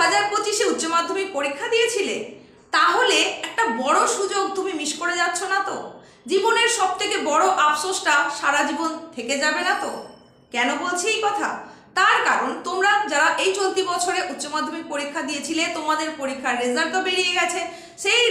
হাজার পঁচিশে উচ্চ মাধ্যমিক পরীক্ষা দিয়েছিলে? তাহলে একটা বড় সুযোগ তুমি মিস করে যাচ্ছ না তো? জীবনের সব থেকে বড় আফসোসটা সারা জীবন থেকে যাবে না তো? কেন বলছি এই কথা? তার কারণ তোমরা যারা এই চলতি বছরে উচ্চ মাধ্যমিক পরীক্ষা দিয়েছিলে, তোমাদের পরীক্ষার রেজাল্ট তো বেরিয়ে গেছে। সেই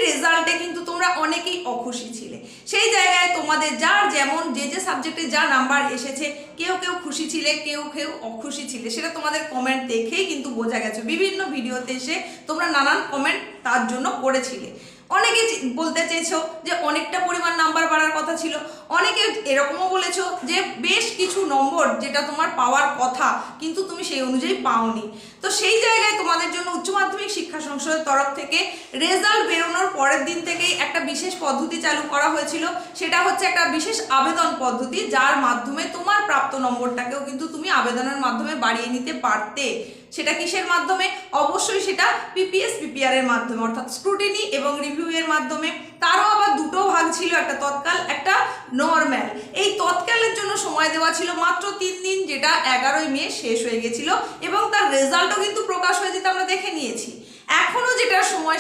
রেজাল্টে কিন্তু তোমরা অনেকেই অখুশি ছিলে। সেই জায়গায় তোমাদের যার যেমন, যে যে সাবজেক্টে যা নাম্বার এসেছে, কেউ কেউ খুশি ছিলে, কেউ কেউ অখুশি ছিলে, সেটা তোমাদের কমেন্ট দেখেই কিন্তু বোঝা গেছে। বিভিন্ন ভিডিওতে এসে তোমরা নানান কমেন্ট তার জন্য করেছিলে। অনেকে বলতে চেয়েছো যে অনেকটা পরিমাণ নাম্বার বাড়ার কথা ছিল। অনেকে এরকমও বলেছ যে বেশ কিছু নম্বর যেটা তোমার পাওয়ার কথা, কিন্তু তুমি সেই অনুযায়ী পাওনি। তো সেই জায়গায় তোমাদের জন্য উচ্চ মাধ্যমিক শিক্ষা সংসদের তরফ থেকে রেজাল্ট বেরোনোর পরের দিন থেকেই একটা বিশেষ পদ্ধতি চালু করা হয়েছিল। সেটা হচ্ছে একটা বিশেষ আবেদন পদ্ধতি, যার মাধ্যমে তোমার প্রাপ্ত নম্বরটাকেও কিন্তু তুমি আবেদনের মাধ্যমে বাড়িয়ে নিতে পারতে। সেটা কিসের মাধ্যমে? অবশ্যই সেটা পিপিএস পিপিআর এর মাধ্যমে, অর্থাৎ স্ক্রুটিনি এবং রিভিউ এর মাধ্যমে। তারও আবার দুটো ভাগ ছিল, একটা তৎকাল, একটা নর্ম্যাল এই তৎকালের জন্য সময় দেওয়া ছিল মাত্র তিন দিন, যেটা এগারোই মে শেষ হয়ে গেছিল এবং তার রেজাল্টও কিন্তু প্রকাশ হয়ে যেতে আমরা দেখে এখনও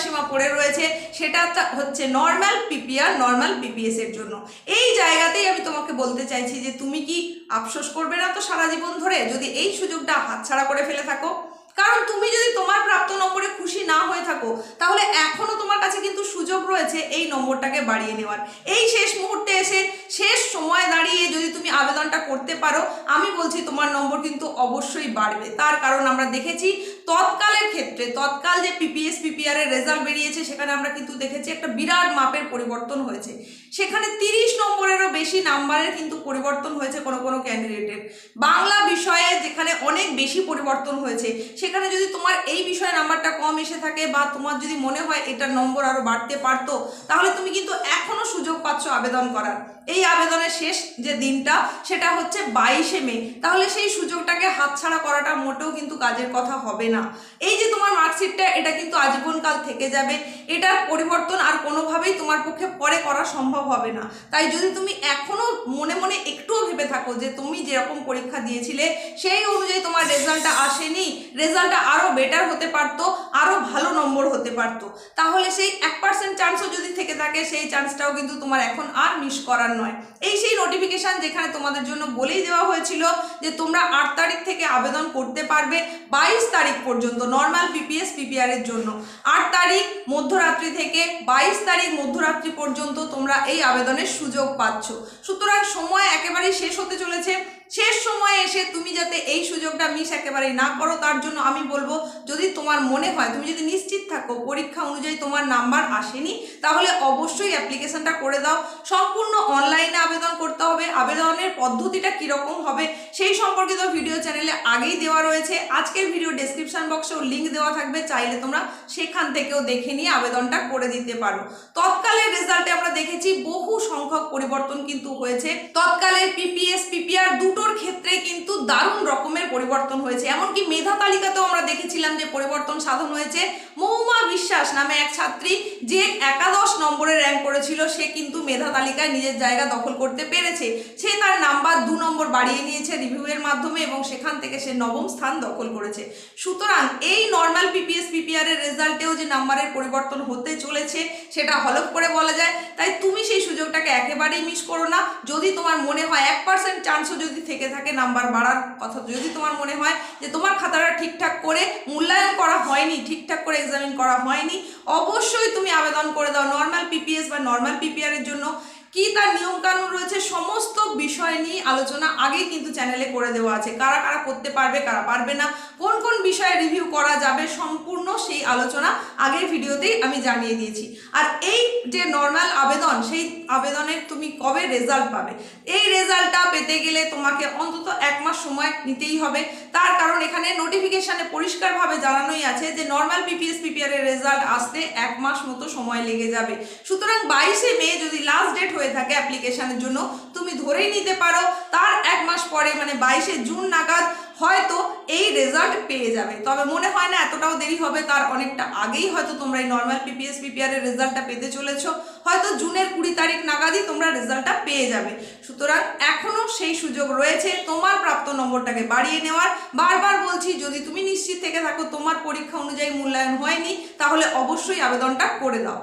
সময়সীমা পড়ে রয়েছে, সেটা হচ্ছে নর্মাল পিপিআর নর্মাল পিপিএস এর জন্য। এই জায়গাতেই আমি তোমাকে বলতে চাইছি যে তুমি কি আফসোস করবে না তো সারা জীবন ধরে যদি এই সুযোগটা হাতছাড়া করে ফেলে থাকো? কারণ তুমি যদি তোমার প্রাপ্ত নম্বরে খুশি না হয়ে থাকো, তাহলে এখনও তোমার কাছে কিন্তু সুযোগ রয়েছে এই নম্বরটাকে বাড়িয়ে নেওয়ার। এই শেষ মুহূর্তে এসে শেষ সময় দাঁড়িয়ে যদি তুমি আবেদনটা করতে পারো, আমি বলছি তোমার নম্বর কিন্তু অবশ্যই বাড়বে। তার কারণ আমরা দেখেছি তৎকালের ক্ষেত্রে, তৎকাল যে পিপিএস পিপিআর এর রেজাল্ট বেরিয়েছে, সেখানে আমরা কিন্তু দেখেছি একটা বিরাট মাপের পরিবর্তন হয়েছে। সেখানে তিরিশ নম্বরেরও বেশি নাম্বারের কিন্তু পরিবর্তন হয়েছে কোনো কোনো ক্যান্ডিডেটের বাংলা বিষয়ে যেখানে অনেক বেশি পরিবর্তন হয়েছে, সেখানে যদি তোমার এই বিষয়ে নাম্বারটা কম এসে থাকে বা তোমার যদি মনে হয় এটার নম্বর আরও বাড়তে পারতো, তাহলে তুমি কিন্তু এখনও সুযোগ পাচ্ছ আবেদন করার। এই আবেদনের শেষ যে দিনটা, সেটা হচ্ছে বাইশে মে। তাহলে সেই সুযোগটাকে হাতছাড়া করাটা মোটেও কিন্তু কাজের কথা হবে না। এই যে তোমার মার্কশিটটা এটা কিন্তু আজীবনকাল থেকে যাবে। এটার পরিবর্তন আর কোনোভাবেই তোমার পক্ষে পরে করা সম্ভব হবে না। তাই যদি তুমি এখনও মনে মনে একটুও ভেবে থাকো যে তুমি যেরকম পরীক্ষা দিয়েছিলে, সেই অনুযায়ী তোমার রেজাল্টটা আসেনি রেজাল্টটা আরও বেটার হতে পারতো আরও ভালো নম্বর হতে পারতো। তাহলে সেই এক পার্সেন্ট চান্সও যদি থেকে থাকে, সেই চান্সটাও কিন্তু তোমার এখন আর মিস করার নয়। এই সেই নোটিফিকেশান যেখানে তোমাদের জন্য বলেই দেওয়া হয়েছিল যে তোমরা আট তারিখ থেকে আবেদন করতে পারবে, বাইশ তারিখ পর্যন্ত নর্মাল পিপিএস পিপিআর এর জন্য। আট তারিখ মধ্যরাত্রি থেকে বাইশ তারিখ মধ্যরাত্রি পর্যন্ত তোমরা এই আবেদনের সুযোগ পাচ্ছ। সুতরাং সময় একেবারেই শেষ হতে চলেছে। শেষ সময়ে এসে তুমি যাতে এই সুযোগটা মিস একেবারেই না করো, তার জন্য আমি বলব, যদি তোমার মনে হয়, তুমি যদি নিশ্চিত থাকো পরীক্ষা অনুযায়ী তোমার নাম্বার আসেনি, তাহলে অবশ্যই অ্যাপ্লিকেশনটা করে দাও। সম্পূর্ণ অনলাইনে আবেদন করতে হবে। আবেদনের পদ্ধতিটা কীরকম হবে সেই সম্পর্কিত ভিডিও চ্যানেলে আগেই দেওয়া রয়েছে। আজকের ভিডিও ডেসক্রিপশন বক্সেও লিঙ্ক দেওয়া থাকবে। চাইলে তোমরা সেখান থেকেও দেখে নিয়ে আবেদনটা করে দিতে পারো। তৎকালের রেজাল্টে আমরা দেখেছি বহু সংখ্যক পরিবর্তন কিন্তু হয়েছে। তৎকালের পিপিএস পিপিআর দুটোর ক্ষেত্রে কিন্তু দারুণ রকমের পরিবর্তন হয়েছে। এমনকি মেধা তালিকাতেও দেখেছিলাম যে পরিবর্তন সাধন হয়েছে। মৌমা বিশ্বাস নামে এক ছাত্রী যে একাদশ নম্বরে র্যাঙ্ক করেছিল, সে কিন্তু মেধা তালিকায় নিজের জায়গা দখল করতে পেরেছে। সে তার নাম্বার দু নম্বর বাড়িয়ে নিয়েছে রিভিউয়ের মাধ্যমে এবং সেখান থেকে সে নবম স্থান দখল করেছে। সুতরাং এই নর্মাল পিপিএস পিপিআর এর রেজাল্টেও যে নাম্বারের পরিবর্তন হতে চলেছে, সেটা হলফ করে বলা যায়। তাই তুমি সেই সুযোগটাকে একেবারেই মিস করো না। যদি তোমার মনে হয় এক পার্সেন্ট চান্সও যদি থেকে থাকে নাম্বার বাড়ার কথা, যদি তোমার মনে হয় যে তোমার খাতাটা ঠিকঠাক করে মূল্যায়ন করা হয়নি, ঠিকঠাক করে এক্সামিন করা হয়নি। অবশ্যই তুমি আবেদন করে দাও নর্মাল পিপিএস বা নর্মাল পিপিআর এর জন্য। কি তার নিয়মকানুন রয়েছে, সমস্ত বিষয় নিয়ে আলোচনা আগেই কিন্তু চ্যানেলে করে দেওয়া আছে। কারা কারা করতে পারবে, কারা পারবে না, কোন কোন বিষয়ে রিভিউ করা যাবে সম্পূর্ণ সেই আলোচনা আগের ভিডিওতেই আমি জানিয়ে দিয়েছি। আর এই যে নর্মাল আবেদন, সেই আবেদনের তুমি কবে রেজাল্ট পাবে? এই রেজাল্টটা পেতে গেলে তোমাকে অন্তত এক মাস সময় নিতেই হবে। তার কারণ এখানে নোটিফিকেশানে পরিষ্কারভাবে জানানোই আছে যে নর্মাল পিপিএস পিপিআর এর রেজাল্ট আসতে এক মাস মতো সময় লেগে যাবে। সুতরাং বাইশে মে যদি লাস্ট ডেট হয়ে থাকে অ্যাপ্লিকেশনের জন্য। তুমি ধরেই নিতে পারো, তার এক মাস পরে মানে বাইশে জুন নাগাদ হয়তো এই রেজাল্ট পেয়ে যাবে। তবে মনে হয় না এতটাও দেরি হবে, তার অনেকটা আগেই হয়তো তোমরা এই নর্মাল পিপিএস পিপিআর এর রেজাল্টটা পেতে চলেছো। হয়তো জুনের কুড়ি তারিখ নাগাদই তোমরা রেজাল্টটা পেয়ে যাবে। সুতরাং এখনও সেই সুযোগ রয়েছে, তোমার প্রাপ্ত নম্বরটাকে বাড়িয়ে নেওয়ার। বারবার বলছি, যদি তুমি নিশ্চিত থেকে থাকো, তোমার পরীক্ষা অনুযায়ী মূল্যায়ন হয়নি, তাহলে অবশ্যই আবেদনটা করে দাও।